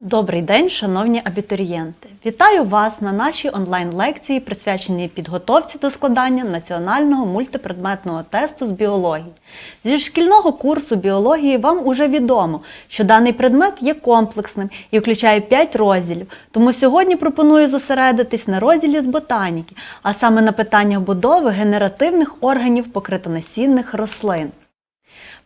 Добрий день, шановні абітурієнти! Вітаю вас на нашій онлайн-лекції, присвяченій підготовці до складання національного мультипредметного тесту з біології. Зі шкільного курсу біології вам уже відомо, що даний предмет є комплексним і включає 5 розділів. Тому сьогодні пропоную зосередитись на розділі з ботаніки, а саме на питаннях будови генеративних органів покритонасінних рослин.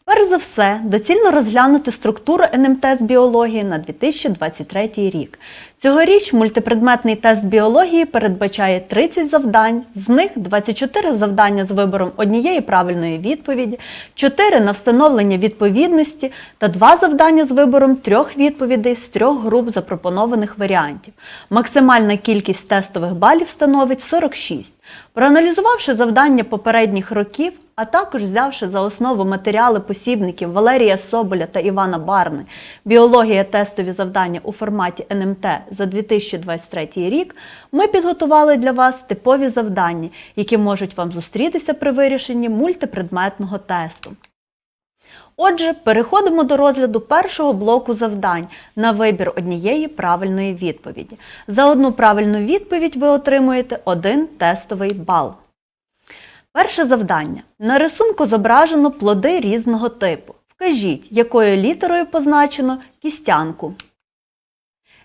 Перш за все, доцільно розглянути структуру НМТ з біології на 2023 рік. Цьогоріч мультипредметний тест біології передбачає 30 завдань, з них 24 завдання з вибором однієї правильної відповіді, 4 на встановлення відповідності та 2 завдання з вибором трьох відповідей з трьох груп запропонованих варіантів. Максимальна кількість тестових балів становить 46. Проаналізувавши завдання попередніх років, а також взявши за основу матеріали посібників Валерія Соболя та Івана Барни Біологія тестові завдання у форматі НМТ за 2023 рік, ми підготували для вас типові завдання, які можуть вам зустрітися при вирішенні мультипредметного тесту. Отже, переходимо до розгляду першого блоку завдань на вибір однієї правильної відповіді. За одну правильну відповідь ви отримуєте один тестовий бал. Перше завдання. На рисунку зображено плоди різного типу. Вкажіть, якою літерою позначено кістянку.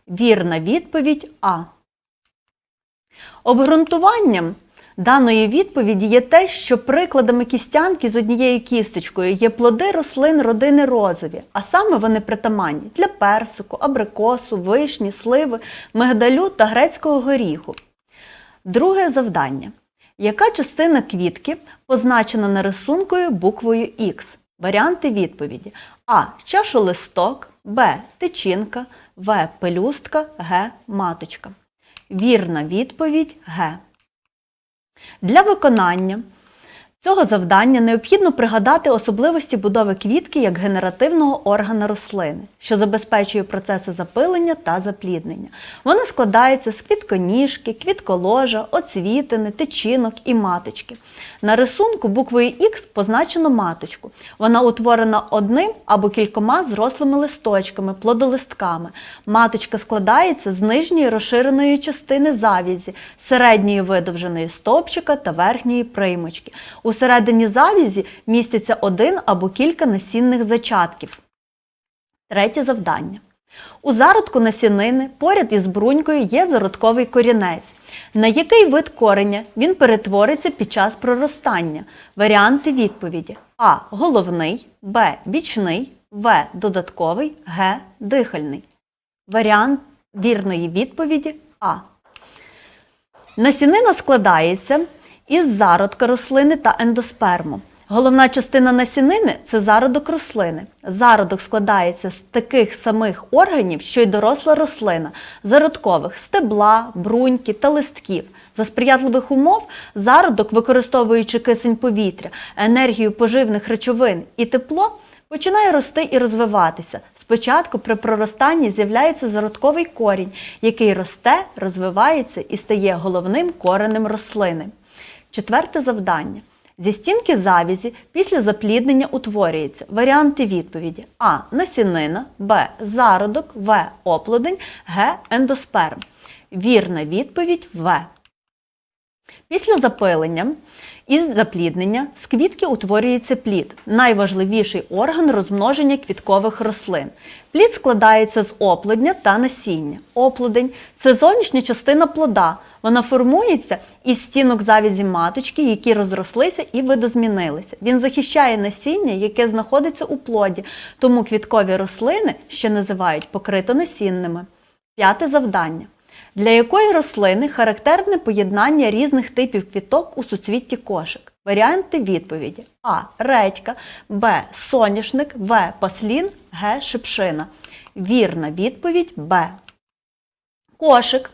Вірна відповідь А. Обґрунтуванням даної відповіді є те, що прикладами кістянки з однією кісточкою є плоди рослин родини розові, а саме вони притаманні для персику, абрикосу, вишні, сливи, мигдалю та грецького горіху. Друге завдання. Яка частина квітки позначена на рисункою буквою Х? Варіанти відповіді: А. Чашолисток, Б. Тичинка, В. Пелюстка, Г. Маточка. Вірна відповідь Г. Для виконання цього завдання необхідно пригадати особливості будови квітки як генеративного органа рослини, що забезпечує процеси запилення та запліднення. Вона складається з квітконіжки, квітколожа, оцвітини, тичинок і маточки. На рисунку буквою Х позначено маточку. Вона утворена одним або кількома зрослими листочками, плодолистками. Маточка складається з нижньої розширеної частини завязі, середньої видовженої стовпчика та верхньої приймочки. У середині завязі містяться один або кілька насінних зачатків. Третє завдання. У зародку насінини поряд із брунькою є зародковий корінець. На який вид кореня він перетвориться під час проростання? Варіанти відповіді: А. Головний, Б. Бічний, В. Додатковий, Г. Дихальний. Варіант вірної відповіді А. Насінина складається із зародка рослини та ендосперму. Головна частина насінини це зародок рослини. Зародок складається з таких самих органів, що й доросла рослина, зародкових стебла, бруньки та листків. За сприятливих умов зародок, використовуючи кисень повітря, енергію поживних речовин і тепло, починає рости і розвиватися. Спочатку при проростанні з'являється зародковий корінь, який росте, розвивається і стає головним коренем рослини. Четверте завдання. Зі стінки завязі після запліднення утворюється варіанти відповіді А. Насінина, Б. Зародок, В. Оплодень, Г. Ендосперм. Вірна відповідь В. Після запилення і запліднення з квітки утворюється плід найважливіший орган розмноження квіткових рослин. Плід складається з оплодня та насіння. Оплодень це зовнішня частина плода. Вона формується із стінок завязі маточки, які розрослися і видозмінилися. Він захищає насіння, яке знаходиться у плоді, тому квіткові рослини ще називають покритонасінними. П'яте завдання. Для якої рослини характерне поєднання різних типів квіток у суцвітті кошик? Варіанти відповіді: А. Редька, Б. Соняшник, В. Паслін, Г. Шипшина. Вірна відповідь Б. Кошик.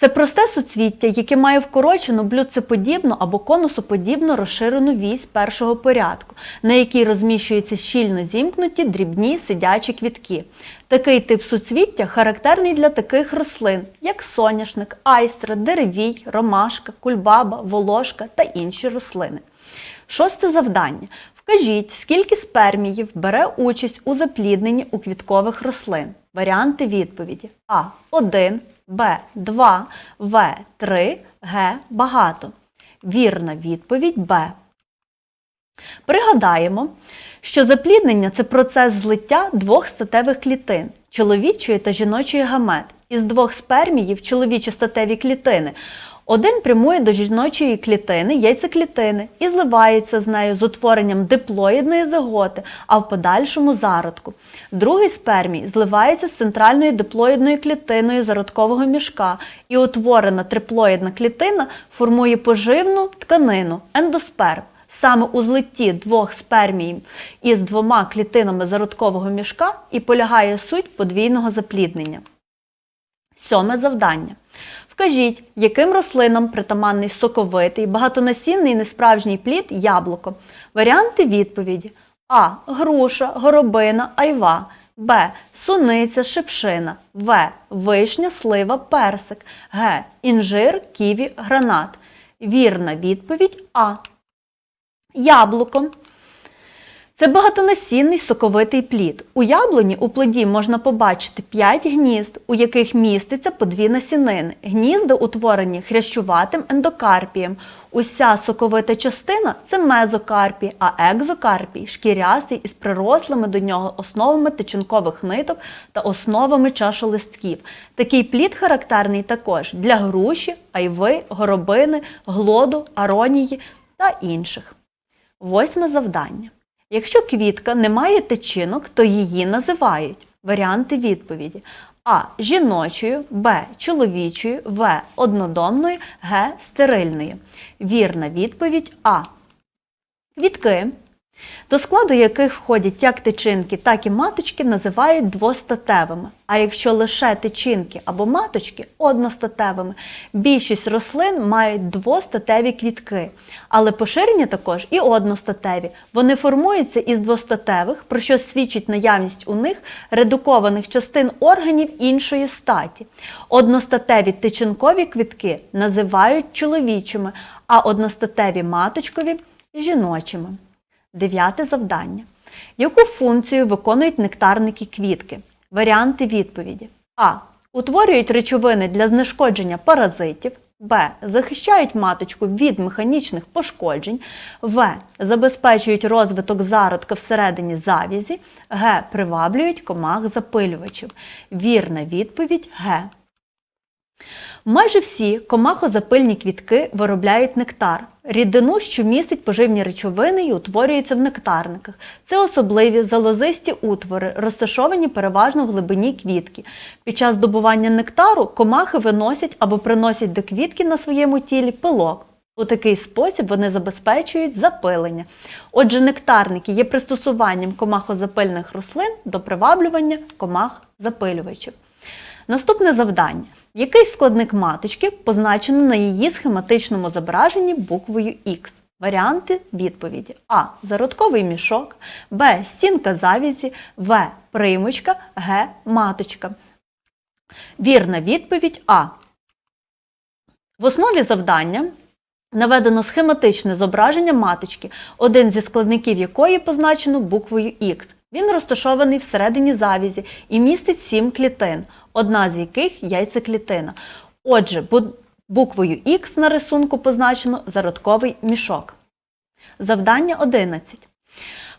Це просте суцвіття, яке має вкорочену блюдцеподібну або конусоподібну розширену вісь першого порядку, на якій розміщуються щільно зімкнуті дрібні сидячі квітки. Такий тип суцвіття характерний для таких рослин, як соняшник, айстра, деревій, ромашка, кульбаба, волошка та інші рослини. Шосте завдання. Вкажіть, скільки сперміїв бере участь у заплідненні у квіткових рослин. Варіанти відповіді: А. 1, Б. 2, В. 3, Г. Багато. Вірна відповідь Б. Пригадаємо, що запліднення це процес злиття двох статевих клітин чоловічої та жіночої гамет. Із двох сперміїв чоловічі статеві клітини. Один прямує до жіночої клітини, яйцеклітини, і зливається з нею з утворенням диплоїдної зиготи, а в подальшому зародку. Другий спермій зливається з центральною диплоїдною клітиною зародкового мішка, і утворена триплоїдна клітина формує поживну тканину ендосперм. Саме у злитті двох спермій із двома клітинами зародкового мішка і полягає суть подвійного запліднення. Сьоме завдання. Вкажіть, яким рослинам притаманний соковитий, багатонасінний несправжній плід яблуко. Варіанти відповіді: А. Груша, горобина, айва. Б. Суниця, шипшина. В. Вишня, слива, персик. Г. Інжир, ківі, гранат. Вірна відповідь А. Яблуко. Це багатонасінний соковитий плід. У яблуні у плоді можна побачити 5 гнізд, у яких міститься по дві насінини. Гнізда утворені хрящуватим ендокарпієм. Уся соковита частина це мезокарпій, а екзокарпій шкірястий із прирослими до нього основами тичинкових ниток та основами чашолистків. Такий плід характерний також для груші, айви, горобини, глоду, аронії та інших. Восьме завдання. Якщо квітка не має тичинок, то її називають варіанти відповіді А. Жіночою, Б. Чоловічою, В. Однодомною, Г. Стерильною. Вірна відповідь А. Квітки, до складу яких входять як тичинки, так і маточки, називають двостатевими. А якщо лише тичинки або маточки одностатевими, більшість рослин мають двостатеві квітки, але поширені також і одностатеві. Вони формуються із двостатевих, про що свідчить наявність у них редукованих частин органів іншої статі. Одностатеві тичинкові квітки називають чоловічими, а одностатеві маточкові жіночими. Дев'яте завдання. Яку функцію виконують нектарники квітки? Варіанти відповіді: А. Утворюють речовини для знешкодження паразитів. Б. Захищають маточку від механічних пошкоджень. В. Забезпечують розвиток зародка всередині завязі. Г. Приваблюють комах запилювачів. Вірна відповідь Г. Майже всі комахозапильні квітки виробляють нектар, рідину, що містить поживні речовини і утворюється в нектарниках. Це особливі залозисті утвори, розташовані переважно в глибині квітки. Під час добування нектару комахи виносять або приносять до квітки на своєму тілі пилок. У такий спосіб вони забезпечують запилення. Отже, нектарники є пристосуванням комахозапильних рослин до приваблювання комах-запилювачів. Наступне завдання. Який складник маточки позначено на її схематичному зображенні буквою Х? Варіанти відповіді: А. Зародковий мішок, Б. Стінка завязі, В. Примочка, Г. Маточка. Вірна відповідь А. В основі завдання наведено схематичне зображення маточки, один зі складників якої позначено буквою Х. Він розташований всередині завязі і містить сім клітин, одна з яких яйцеклітина. Отже, буквою Х на рисунку позначено зародковий мішок. Завдання 11.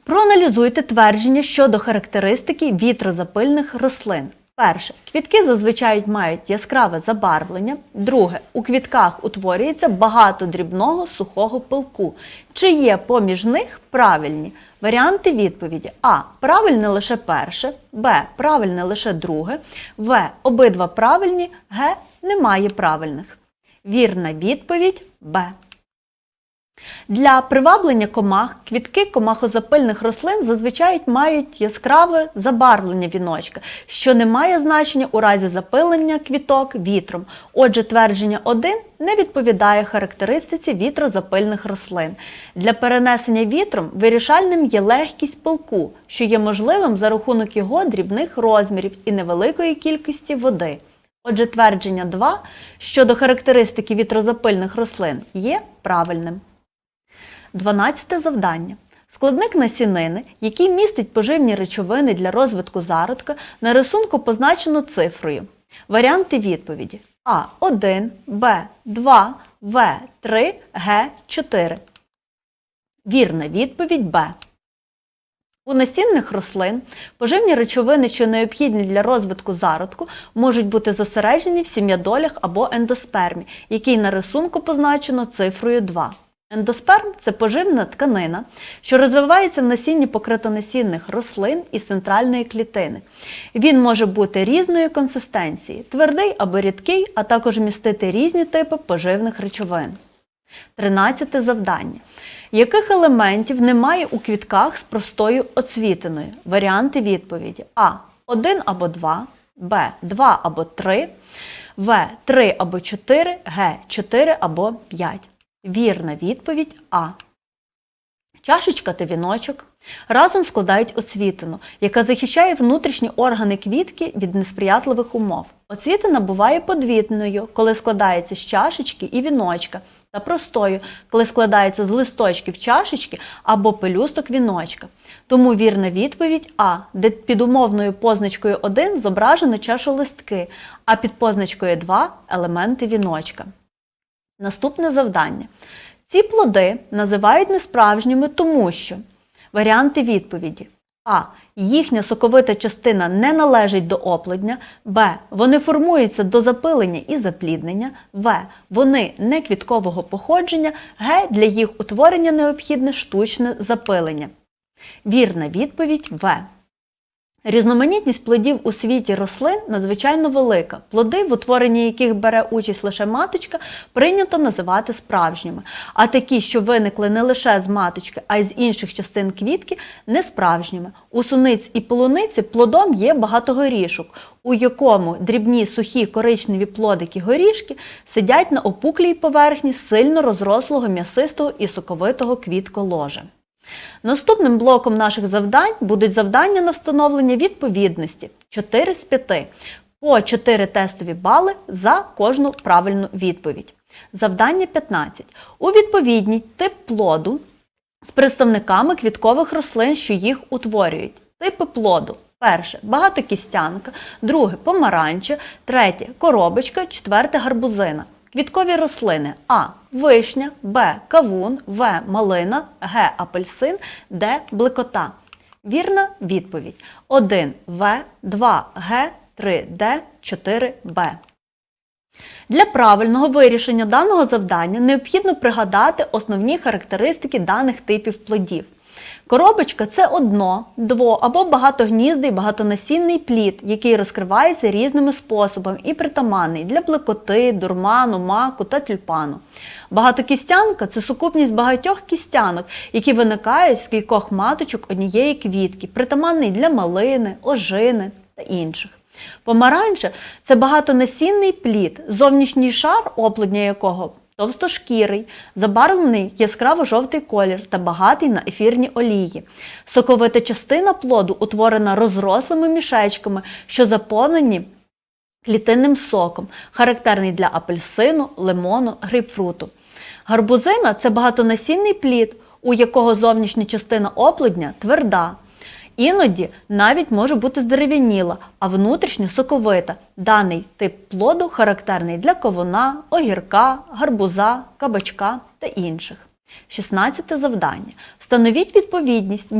Проаналізуйте твердження щодо характеристики вітрозапильних рослин. Перше. Квітки зазвичай мають яскраве забарвлення. Друге. У квітках утворюється багато дрібного сухого пилку. Чи є поміж них правильні? Варіанти відповіді: А. Правильне лише перше, Б. Правильне лише друге, В. Обидва правильні, Г. Немає правильних. Вірна відповідь Б. Для приваблення комах квітки комахозапильних рослин зазвичай мають яскраве забарвлення віночка, що не має значення у разі запилення квіток вітром. Отже, твердження 1 не відповідає характеристиці вітрозапильних рослин. Для перенесення вітром вирішальним є легкість пилку, що є можливим за рахунок його дрібних розмірів і невеликої кількості води. Отже, твердження 2 щодо характеристики вітрозапильних рослин є правильним. 12 завдання. Складник насінини, який містить поживні речовини для розвитку зародка, на рисунку позначено цифрою. Варіанти відповіді А1, Б2, В3, Г4. Вірна відповідь Б. У насінних рослин поживні речовини, що необхідні для розвитку зародку, можуть бути зосереджені в сім'ядолях або ендоспермі, який на рисунку позначено цифрою 2. Ендосперм це поживна тканина, що розвивається в насінні покритонасінних рослин із центральної клітини. Він може бути різної консистенції, твердий або рідкий, а також містити різні типи поживних речовин. 13 завдання. Яких елементів немає у квітках з простою оцвітиною? Варіанти відповіді: А. 1 або 2, Б. 2 або 3, В. 3 або 4, Г. 4 або 5. Вірна відповідь А. Чашечка та віночок разом складають оцвітину, яка захищає внутрішні органи квітки від несприятливих умов. Оцвітина буває подвітною, коли складається з чашечки і віночка, та простою, коли складається з листочків чашечки або пелюсток віночка. Тому вірна відповідь А, де під умовною позначкою 1 зображено чашолистки, а під позначкою 2 елементи віночка. Наступне завдання. Ці плоди називають несправжніми, тому що варіанти відповіді. А. Їхня соковита частина не належить до оплодня. Б. Вони формуються до запилення і запліднення. В. Вони не квіткового походження. Г. Для їх утворення необхідне штучне запилення. Вірна відповідь В. Різноманітність плодів у світі рослин надзвичайно велика. Плоди, в утворенні яких бере участь лише маточка, прийнято називати справжніми. А такі, що виникли не лише з маточки, а й з інших частин квітки, несправжніми. У суниць і полуниці плодом є багатогорішок, у якому дрібні сухі коричневі плодики горішки сидять на опуклій поверхні сильно розрослого м'ясистого і соковитого квітколожа. Наступним блоком наших завдань будуть завдання на встановлення відповідності 4 з 5 по 4 тестові бали за кожну правильну відповідь. Завдання 15. У відповідній тип плоду з представниками квіткових рослин, що їх утворюють. Типи плоду. Перше багатокістянка, друге помаранча, третє коробочка, четверте гарбузина. Квіткові рослини А. Вишня, Б. Кавун, В. Малина, Г. Апельсин, Д. Блекота. Вірна відповідь 1 В, 2 Г, 3 Д, 4 Б. Для правильного вирішення даного завдання необхідно пригадати основні характеристики даних типів плодів. Коробочка це одно, дво або багатогніздий багатонасінний плід, який розкривається різними способами і притаманний для блекоти, дурману, маку та тюльпану. Багатокістянка це сукупність багатьох кістянок, які виникають з кількох маточок однієї квітки, притаманний для малини, ожини та інших. Помаранча це багатонасінний плід, зовнішній шар, оплодня якого товстошкірий, забарвлений яскраво-жовтий колір та багатий на ефірні олії. Соковита частина плоду утворена розрослими мішечками, що заповнені клітинним соком, характерний для апельсину, лимону, грейпфруту. Гарбузина це багатонасінний плід, у якого зовнішня частина оплодня тверда. Іноді навіть може бути здерев'яніла, а внутрішньо соковита. Даний тип плоду характерний для ковуна, огірка, гарбуза, кабачка та інших. 16 завдання. Встановіть відповідність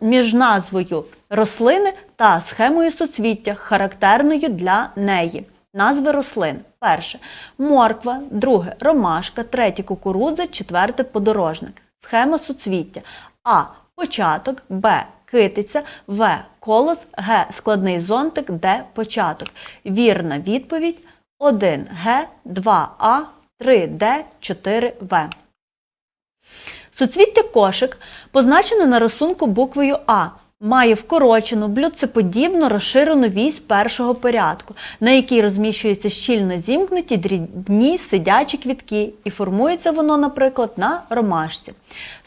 між назвою рослини та схемою соцвіття, характерною для неї. Назви рослин. Перше морква, друге ромашка, третє кукурудза, четверте подорожник. Схема суцвіття. А. Початок, Б. Китиця, В. Колос, Г. Складний зонтик, Д. Початок. Вірна відповідь 1 Г, 2 А, 3 Д, 4 В. Суцвіття кошик позначено на рисунку буквою А. Має вкорочену, блюдцеподібно розширену вісь першого порядку, на якій розміщуються щільно зімкнуті дрібні сидячі квітки, і формується воно, наприклад, на ромашці.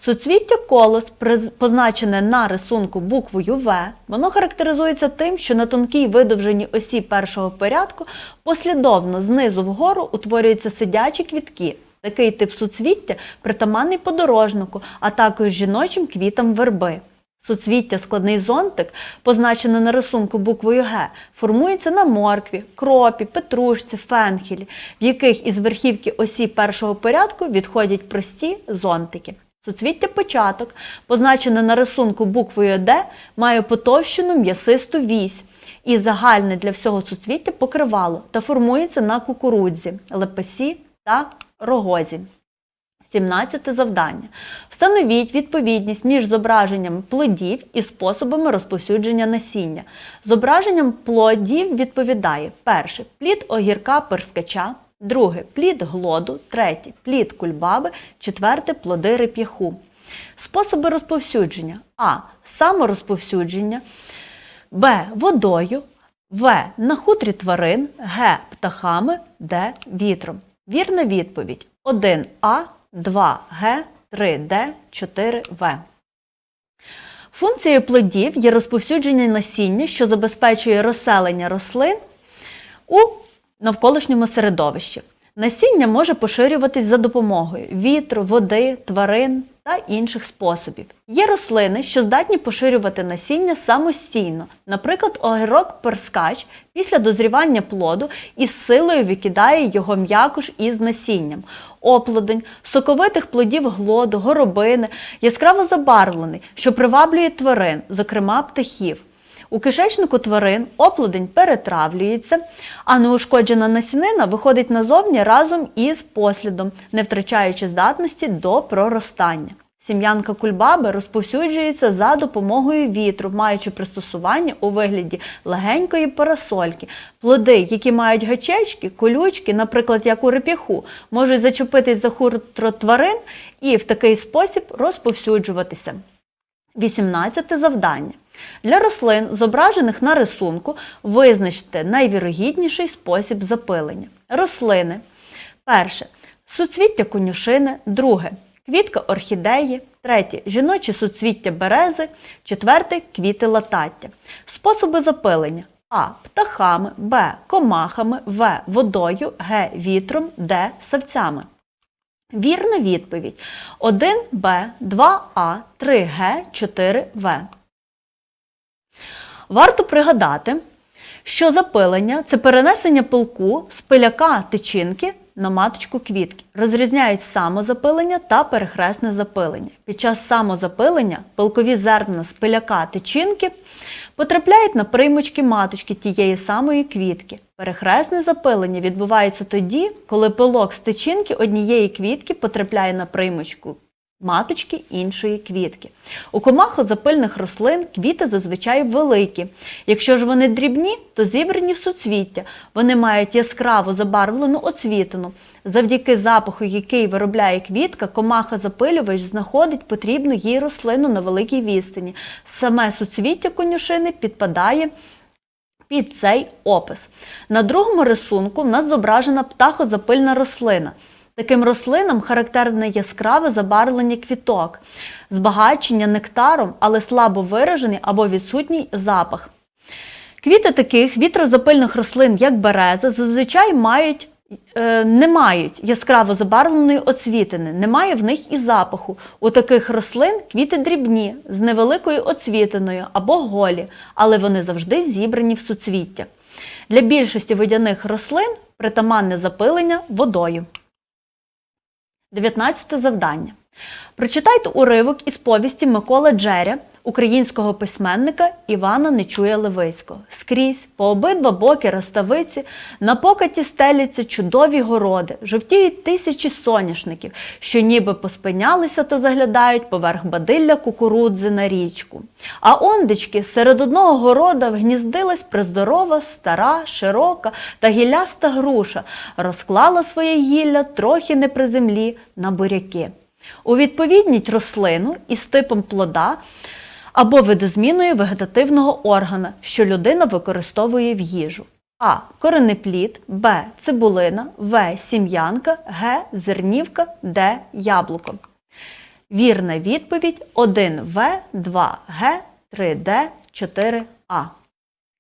Суцвіття колос, позначене на рисунку буквою В, воно характеризується тим, що на тонкій видовженій осі першого порядку послідовно знизу вгору утворюються сидячі квітки. Такий тип суцвіття притаманний подорожнику, а також жіночим квітам верби. Суцвіття складний зонтик, позначене на рисунку буквою Г, формується на моркві, кропі, петрушці, фенхелі, в яких із верхівки осі першого порядку відходять прості зонтики. Суцвіття початок, позначене на рисунку буквою Д, має потовщену м'ясисту вісь і загальне для всього суцвіття покривало та формується на кукурудзі, лепесі та рогозі. 17 завдання. Встановіть відповідність між зображеннями плодів і способами розповсюдження насіння. Зображенням плодів відповідає перше плід огірка перскача, друге плід глоду, третє плід кульбаби, четверте плоди реп'яху. Способи розповсюдження А. Саморозповсюдження, Б. Водою, В. На хутрі тварин, Г. Птахами, Д. Вітром. Вірна відповідь 1А, 2Г, 3Д, 4В. Функцією плодів є розповсюдження насіння, що забезпечує розселення рослин у навколишньому середовищі. Насіння може поширюватись за допомогою вітру, води, тварин та інших способів. Є рослини, що здатні поширювати насіння самостійно, наприклад, огірок перскач після дозрівання плоду із силою викидає його м'якуш із насінням. Оплодень, соковитих плодів глоду, горобини, яскраво забарвлений, що приваблює тварин, зокрема птахів. У кишечнику тварин оплодень перетравлюється, а неушкоджена насінина виходить назовні разом із послідом, не втрачаючи здатності до проростання. Сім'янка кульбаби розповсюджується за допомогою вітру, маючи пристосування у вигляді легенької парасольки. Плоди, які мають гачечки, колючки, наприклад, як у реп'яху, можуть зачепитись за хутро тварин і в такий спосіб розповсюджуватися. 18 завдання. Для рослин, зображених на рисунку, визначте найвірогідніший спосіб запилення. Рослини. Перше. Суцвіття конюшини. Друге. Квітка орхідеї. Третє. Жіночі суцвіття берези. Четверте. Квіти латаття. Способи запилення. А. Птахами. Б. Комахами. В. Водою. Г. Вітром. Д. Савцями. Вірна відповідь 1Б, 2А, 3Г, 4В. Варто пригадати, що запилення це перенесення пилку з пиляка тичинки на маточку квітки. Розрізняють самозапилення та перехресне запилення. Під час самозапилення пилкові зерна з пиляка тичинки потрапляють на приймочки маточки тієї самої квітки. Перехресне запилення відбувається тоді, коли пилок з тичинки однієї квітки потрапляє на приймочку маточки іншої квітки. У комахозапильних рослин квіти зазвичай великі. Якщо ж вони дрібні, то зібрані в суцвіття. Вони мають яскраво забарвлену оцвітину. Завдяки запаху, який виробляє квітка, комаха-запилювач знаходить потрібну їй рослину на великій відстані. Саме суцвіття конюшини підпадає під цей опис. На другому рисунку в нас зображена птахозапильна рослина. Таким рослинам характерне яскраве забарвлення квіток, збагачення нектаром, але слабо виражений або відсутній запах. Квіти таких вітрозапильних рослин, як береза, зазвичай мають, е, не мають яскраво забарвленої оцвітини, немає в них і запаху. У таких рослин квіти дрібні, з невеликою оцвітиною або голі, але вони завжди зібрані в суцвіття. Для більшості водяних рослин притаманне запилення водою. 19 завдання. Прочитайте уривок із повісті Миколи Джеря, українського письменника Івана Нечуя Левицького. Скрізь, по обидва боки розставиці, на покаті стеляться чудові городи, жовтіють тисячі соняшників, що ніби поспинялися та заглядають поверх бадилля кукурудзи на річку. А ондечки серед одного города вгніздилась приздорова, стара, широка та гілляста груша, розклала своє гілля трохи не при землі на буряки. У відповідність рослину із типом плода або видозміною вегетативного органа, що людина використовує в їжу. А. Коренеплід, Б. Цибулина, В. Сім'янка, Г. Зернівка, Д. Яблуко. Вірна відповідь 1В, 2Г, 3Д, 4А.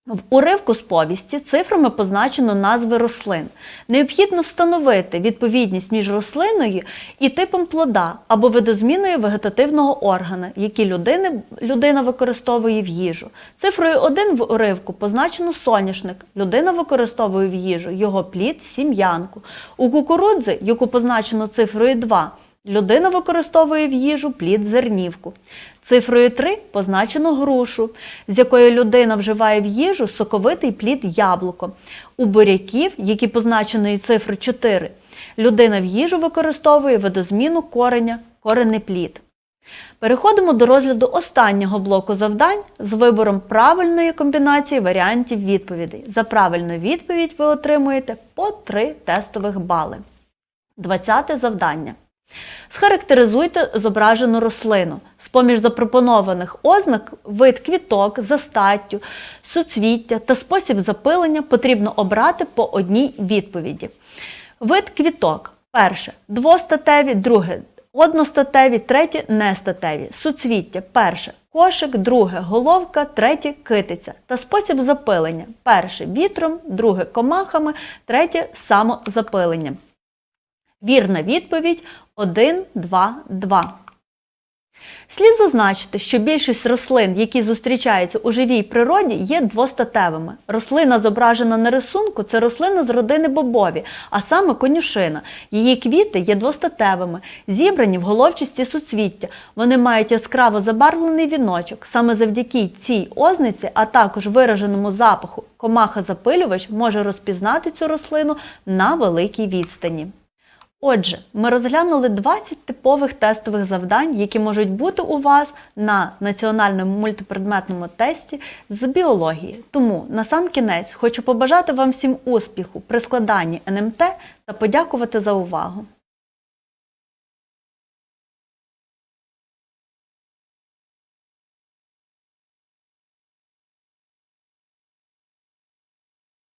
В уривку з повісті цифрами позначено назви рослин. Необхідно встановити відповідність між рослиною і типом плода або видозміною вегетативного органа, які людини, людина використовує в їжу. Цифрою 1 в уривку позначено соняшник. Людина використовує в їжу його плід, сім'янку. У кукурудзи, яку позначено цифрою 2, Людина використовує в їжу плід зернівку. Цифрою 3 позначено грушу, з якої людина вживає в їжу соковитий плід яблуко. У буряків, які позначеною цифрою 4, людина в їжу використовує видозміну кореня, коренний плід. Переходимо до розгляду останнього блоку завдань з вибором правильної комбінації варіантів відповідей. За правильну відповідь ви отримуєте по 3 тестових бали. 20 завдання. Схарактеризуйте зображену рослину. З-поміж запропонованих ознак вид квіток за статтю, суцвіття та спосіб запилення потрібно обрати по одній відповіді. Вид квіток. Перше двостатеві, друге одностатеві, третє нестатеві. Суцвіття. Перше кошик, друге головка, третє китиця. Та спосіб запилення. Перше вітром, друге комахами, третє самозапиленням. Вірна відповідь 1, 2, 2. Слід зазначити, що більшість рослин, які зустрічаються у живій природі, є двостатевими. Рослина, зображена на рисунку, це рослина з родини бобові, а саме конюшина. Її квіти є двостатевими, зібрані в головчасті суцвіття. Вони мають яскраво забарвлений віночок. Саме завдяки цій озниці, а також вираженому запаху, комаха-запилювач може розпізнати цю рослину на великій відстані. Отже, ми розглянули 20 типових тестових завдань, які можуть бути у вас на національному мультипредметному тесті з біології. Тому на сам кінець хочу побажати вам всім успіху при складанні НМТ та подякувати за увагу.